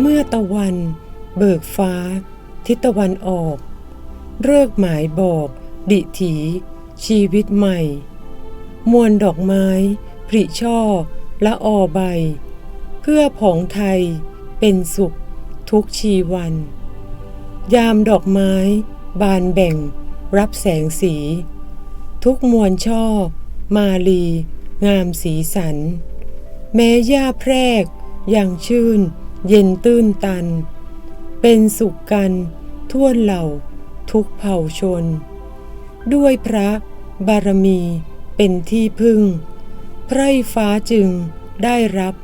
เมื่อตะวัน เบิกฟ้า ทิศตะวันออก เลิกหมายบอก ดิถี ชีวิตใหม่ มวลดอกไม้ผริช่อละออใบ เพื่อผองไทย เป็นสุข ทุกชีวัน ยามดอกไม้ บานแบ่ง รับแสงสี ทุกมวลช่อ มาลี งามสีสัน แม้หญ้าแพรกยังชื่น เย็นตื้นตัน เป็นสุขกันทั่วเหล่าทุกเผ่าชน ด้วยพระบารมีเป็นที่พึ่ง ไพร่ฟ้าจึงได้รับ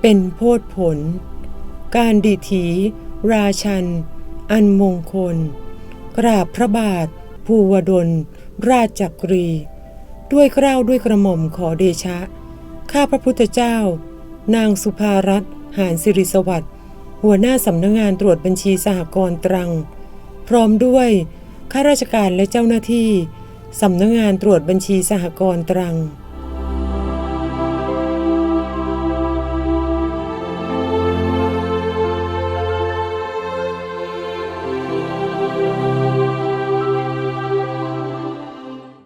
เป็นโพธผล การดิถีราชัน อันมงคล กราบพระบาท ภูวดล ราชจักรี ด้วยเกล้าด้วยกระหม่อมขอเดชะ ข้าพระพุทธเจ้า นางสุภารัตน์ หานสิริสวัสดิ์หัวหน้าสำนักงงานตรวจบัญชีสหกรณ์ตรัง พร้อมด้วยข้าราชการและเจ้าหน้าที่สำนักงงานตรวจบัญชีสหกรณ์ตรัง